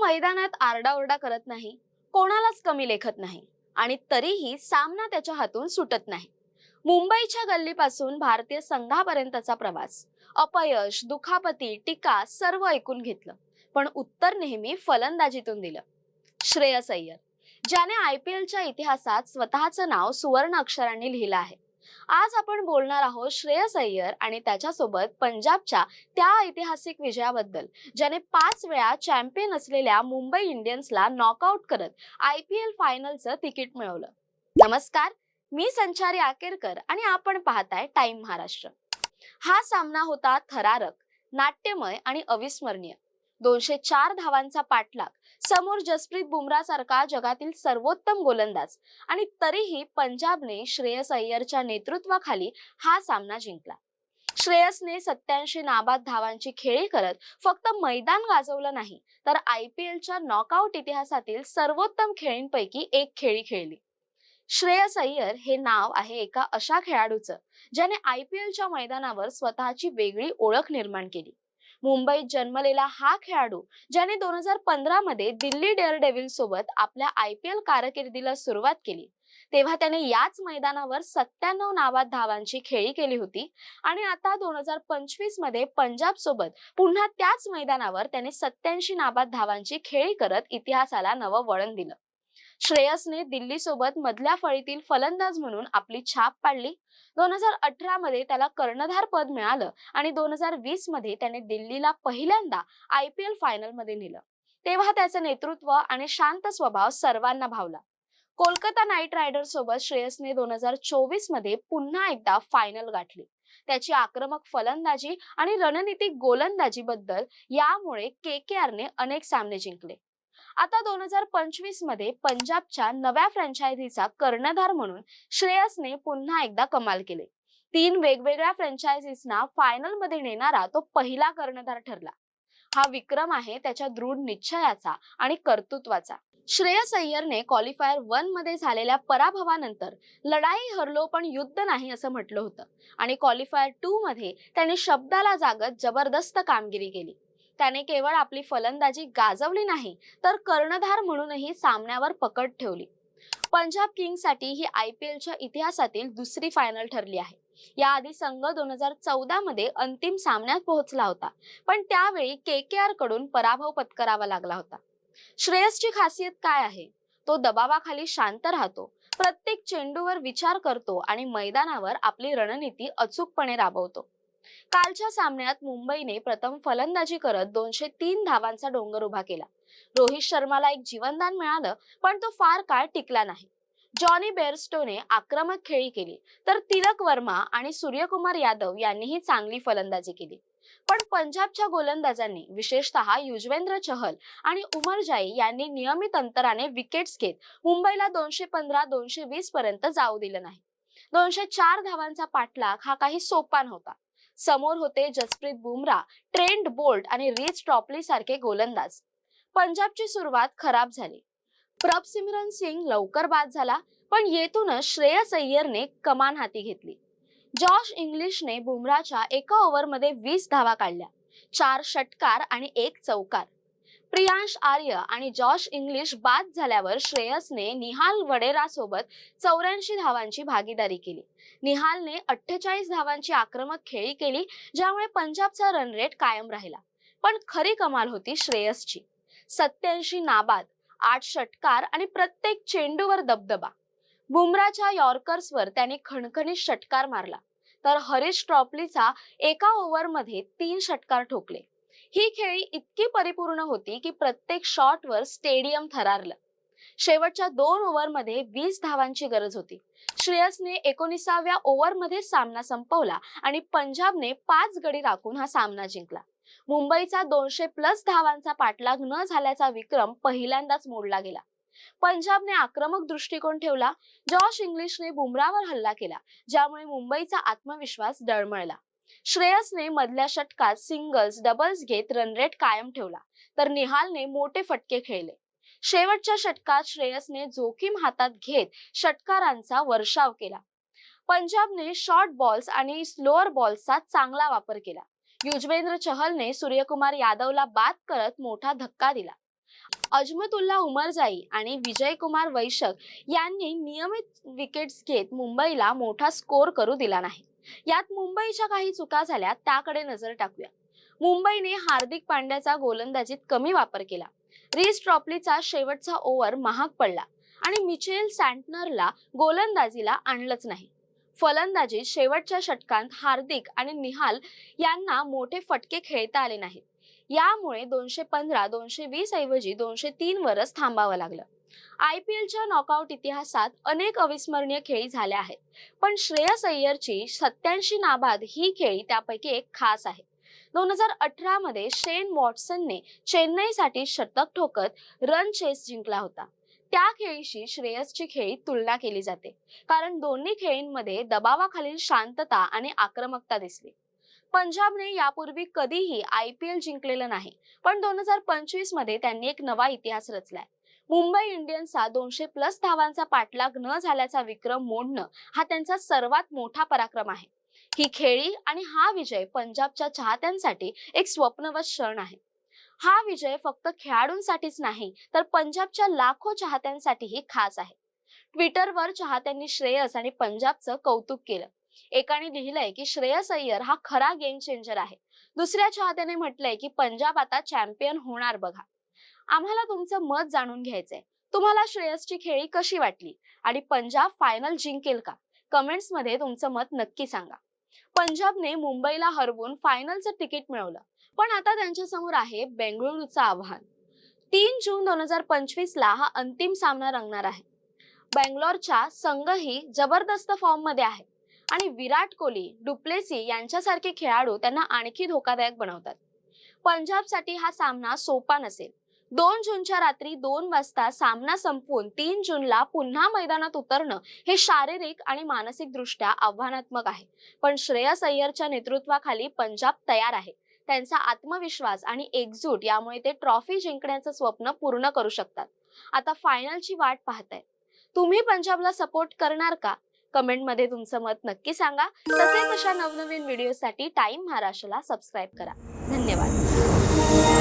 मैदानात आरडाओरडा करत नाही कोणालाच कमी लेखत नाही आणि तरीही सामना त्याच्या हातून सुटत नाही. मुंबईच्या गल्लीपासून भारतीय संघापर्यंतचा प्रवास अपयश दुखापती टीका सर्व ऐकून घेतलं पण उत्तर नेहमी फलंदाजीतून दिलं. श्रेयस अय्यर ज्याने आय पी एलच्या इतिहासात स्वतःचं नाव सुवर्ण अक्षरांनी लिहिलं आहे. आज आपण बोलणार आहोत श्रेयस अय्यर आणि त्याच्यासोबत पंजाबच्या त्या ऐतिहासिक विजयाबद्दल ज्याने पाच वेळा चॅम्पियन असलेल्या मुंबई इंडियन्सला नॉकआउट करत आय पी एल फायनलचं तिकीट मिळवलं. नमस्कार मी संचारी आकेरकर आणि आपण पाहताय टाइम महाराष्ट्र. हा सामना होता थरारक नाट्यमय आणि अविस्मरणीय. दोनशे चार धावांचा पाठलाग. समोर जसप्रीत बुमरा सारखा जगातील सर्वोत्तम गोलंदाज. आणि तरीही पंजाबने श्रेयस अय्यरच्या नेतृत्वाखाली हा सामना जिंकला. श्रेयसने सत्याऐंशी नाबाद धावांची खेळी करत फक्त मैदान गाजवलं नाही तर आय पी एलच्या नॉकआउट इतिहासातील सर्वोत्तम खेळींपैकी एक खेळी खेळली. श्रेयस अय्यर हे नाव आहे एका अशा खेळाडूचं ज्याने आय पी एलच्या मैदानावर स्वतःची वेगळी ओळख निर्माण केली. मुंबईत जन्मलेला हा खेळाडू ज्याने दोन हजार पंधरा मध्ये दिल्ली डेअर सोबत आपल्या आय पी एल कारकिर्दीला सुरुवात केली. तेव्हा त्याने याच मैदानावर सत्त्याण्णव नावात धावांची खेळी केली होती आणि आता दोन हजार पंचवीसमध्ये पंजाब सोबत पुन्हा त्याच मैदानावर त्याने सत्याऐंशी नाबाद धावांची खेळी करत इतिहासाला नवं वळण दिलं. श्रेयसने दिल्लीसोबत मधल्या फळीतील फलंदाज म्हणून आपली छाप पाडली. दोन हजार अठरा मध्ये त्याला कर्णधार पद मिळालं आणि दोन हजार वीसमध्ये त्याने दिल्लीला पहिल्यांदा आय पी एल फायनलमध्ये नेलं. तेव्हा त्याचं नेतृत्व आणि शांत स्वभाव सर्वांना भावला. कोलकाता नाईट रायडर्स सोबत श्रेयसने दोन हजार चोवीसमध्ये पुन्हा एकदा फायनल गाठली. त्याची आक्रमक फलंदाजी आणि रणनीतिक गोलंदाजी बद्दल यामुळे के के आरने अनेक सामने जिंकले. आता दोन हजार पंचवीसमध्ये पंजाबच्या नव्या फ्रँचायझीचा कर्णधार म्हणून श्रेयसने पुन्हा एकदा कमाल केले. तीन वेगवेगळ्या फ्रँचायझीसना फायनलमध्ये नेणारा तो पहिला कर्णधार ठरला. हा विक्रम आहे त्याच्या दृढ निश्चयाचा आणि कर्तृत्वाचा. श्रेयस अय्यरने क्वालिफायर वनमध्ये झालेल्या पराभवानंतर लढाई हरलो पण युद्ध नाही असं म्हटलं होतं. आणि क्वालिफायर टू मध्ये त्याने शब्दाला जागत जबरदस्त कामगिरी केली. त्याने केवळ आपली फलंदाजी गाजवली नाही तर कर्णधार म्हणूनही सामन्यावर पकड ठेवली. पंजाब किंगसाठी ही आय पी एलच्या इतिहासातील दुसरी फायनल ठरली आहे. याआधी संघ दोन हजार चौदा मध्ये अंतिम सामन्यात पोहोचला होता पण त्यावेळी के के आरकडून पराभव पत्करावा लागला होता. श्रेयसची खासियत काय आहे? तो दबावाखाली शांत राहतो प्रत्येक चेंडूवर विचार करतो आणि मैदानावर आपली रणनीती अचूकपणे राबवतो. कालच्या सामन्यात मुंबईने प्रथम फलंदाजी करत दोनशे तीन धावांचा डोंगर उभा केला. रोहित शर्माला एक जीवनदान मिळालं पण तो फार काळ टिकला नाही. जॉनी बेअरस्टोने आक्रमक खेळी केली तर तिलक वर्मा आणि सूर्यकुमार यादव यांनीही चांगली फलंदाजी केली. पण पंजाबच्या गोलंदाजांनी विशेषतः युजवेंद्र चहल आणि उमर जाई यांनी नियमित अंतराने विकेट्स घेत मुंबईला दोनशे पंधरा दोनशे वीस पर्यंत जाऊ दिलं नाही. दोनशे चार धावांचा पाठलाग हा काही सोपा नव्हता. समोर होते जसप्रीत बुमरा ट्रेंट बोल्ट आणि रिच ट्रॉपली सारखे गोलंदाज. पंजाबची सुरुवात खराब झाली. प्रभसिमरन सिंग लवकर बाद झाला पण येथूनच श्रेयस अय्यरने कमान हाती घेतली. जॉश इंग्लिशने बुमराच्या एका ओव्हरमध्ये वीस धावा काढल्या. चार षटकार आणि एक चौकार. प्रियांश आर्य आणि जॉश इंग्लिश बाद झाल्यावर श्रेयसने निहाल वडेरा सोबत चौऱ्याऐंशी धावांची भागीदारी केली. निहालने अठ्ठेचाळीस धावांची आक्रमक खेळी केली ज्यामुळे पंजाबचा रन रेट कायम राहिला. पण खरी कमाल होती श्रेयसची. सत्याऐंशी नाबाद आठ षटकार आणि प्रत्येक चेंडूवर दबदबा. बुमराच्या यॉर्कर्सवर त्याने खणखणीत षटकार मारला. तर हरीश ट्रॉपलीचा एका ओव्हरमध्ये तीन षटकार ठोकले. ही खेळी इतकी परिपूर्ण होती की प्रत्येक शॉटवर स्टेडियम थरारलं. शेवटच्या दोन ओव्हरमध्ये वीस धावांची गरज होती. श्रेयसने एकोणीसाव्या ओव्हरमध्ये सामना संपवला आणि पंजाबने पाच गडी राखून हा सामना जिंकला. मुंबईचा दोनशे प्लस धावांचा पाठलाग न झाल्याचा विक्रम पहिल्यांदाच मोडला गेला. पंजाबने आक्रमक दृष्टिकोन ठेवला. जॉश इंग्लिशने बुमरावर हल्ला केला ज्यामुळे मुंबईचा आत्मविश्वास डळमळला श्रेयसने मधल्या षटकात सिंगल्स डबल्स घेत रनरेट कायम ठेवला तर निहालने मोठे फटके खेळले. शेवटच्या षटकात श्रेयसने जोखीम हातात घेत षटकारांचा वर्षाव केला. पंजाबने शॉर्ट बॉल्स आणि स्लोअर बॉल्सचा चांगला वापर केला. युजवेंद्र चहलने सूर्यकुमार यादवला बाद करत मोठा धक्का दिला. अजमतुल्ला उमरजाई आणि विजय कुमार वैशक यांनी नियमित विकेट्स घेत मुंबईला मोठा स्कोर करू दिला नाही. यात मुंबईच्या काही चुका झाल्या त्याकडे नजर टाकूया. मुंबईने हार्दिक पांड्याचा गोलंदाजीत कमी वापर केला. रिस ट्रॉपलीचा शेवटचा ओव्हर महाग पडला आणि मिचेल सँटनरला गोलंदाजीला आणलंच नाही. फलंदाजीत शेवटच्या षटकांत हार्दिक आणि निहाल यांना मोठे फटके खेळता आले नाहीत. यामुळे दोनशे पंधरा दोनशे वीस ऐवजी दोनशे तीन वरच थांबावं लागलं. आय पी एलच्या नॉकआउट इतिहासात अनेक अविस्मरणीय खेळी झाल्या आहेत. पण श्रेयस अय्यरची सत्याऐंशी नाबाद ही खेळी त्यापैकी एक खास आहे. दोन हजार अठरा मध्ये शेन वॉटसनने चेन्नईसाठी शतक ठोकत रन चेस जिंकला होता. त्या खेळीशी श्रेयसची खेळी तुलना केली जाते. कारण दोन्ही खेळींमध्ये दबावाखालील शांतता आणि आक्रमकता दिसली. पंजाबने यापूर्वी कधीही आय पी एल जिंकलेलं नाही पण दोन हजार पंचवीसमध्ये त्यांनी एक नवा इतिहास रचलाय. मुंबई इंडियन्सचा दोनशे प्लस धावांचा पाठलाग न झाल्याचा विक्रम मोडणं हा त्यांचा सर्वात मोठा पराक्रम आहे. ही खेळी आणि हा विजय पंजाबच्या चाहत्यांसाठी एक स्वप्नवत क्षण आहे. हा विजय फक्त खेळाडूंसाठीच नाही तर पंजाबच्या लाखो चाहत्यांसाठीही खास आहे. ट्विटरवर चाहत्यांनी श्रेयस आणि पंजाबचं कौतुक केलं. एकाने लिहिलंय की श्रेयस अय्यर हा खरा गेम चेंजर आहे. दुसऱ्या चाहत्याने म्हटलंय की पंजाब आता चॅम्पियन होणार बघा. आम्हाला तुमचं मत जाणून घ्यायचंय. तुम्हाला श्रेयसची खेळी कशी वाटली? आणि पंजाब फायनल जिंकेल का? कमेंट्समध्ये तुमचं मत नक्की सांगा. पंजाबने मुंबईला हरवून फायनलचं तिकीट मिळवलं. पण आता त्यांच्यासमोर आहे बेंगळुरूचं आव्हान. तीन जून दोन हजार पंचवीस ला हा अंतिम सामना रंगणार आहे. बेंगलोरच्या संघही जबरदस्त फॉर्ममध्ये आहे. आणि विराट कोहली डुप्लेसी यांच्यासारखे खेळाडू त्यांना आणखी धोकादायक बनवतात. पंजाबसाठी हा सामना सोपा नसेल. दोन जूनच्या रात्री दोन वाजता सामना संपवून तीन जूनला पुन्हा मैदानात उतरणं हे शारीरिक आणि मानसिक दृष्ट्या आव्हानात्मक आहे. पण श्रेयस अय्यरच्या नेतृत्वाखाली पंजाब तयार आहे. त्यांचा आत्मविश्वास आणि एकजूट यामुळे ते ट्रॉफी जिंकण्याचं स्वप्न पूर्ण करू शकतात. आता फायनलची वाट पाहताय. तुम्ही पंजाबला सपोर्ट करणार का? कमेंटमध्ये तुमचं मत नक्की सांगा. तसेच अशा नवनवीन व्हिडिओसाठी टाइम महाराष्ट्राला सबस्क्राईब करा. धन्यवाद.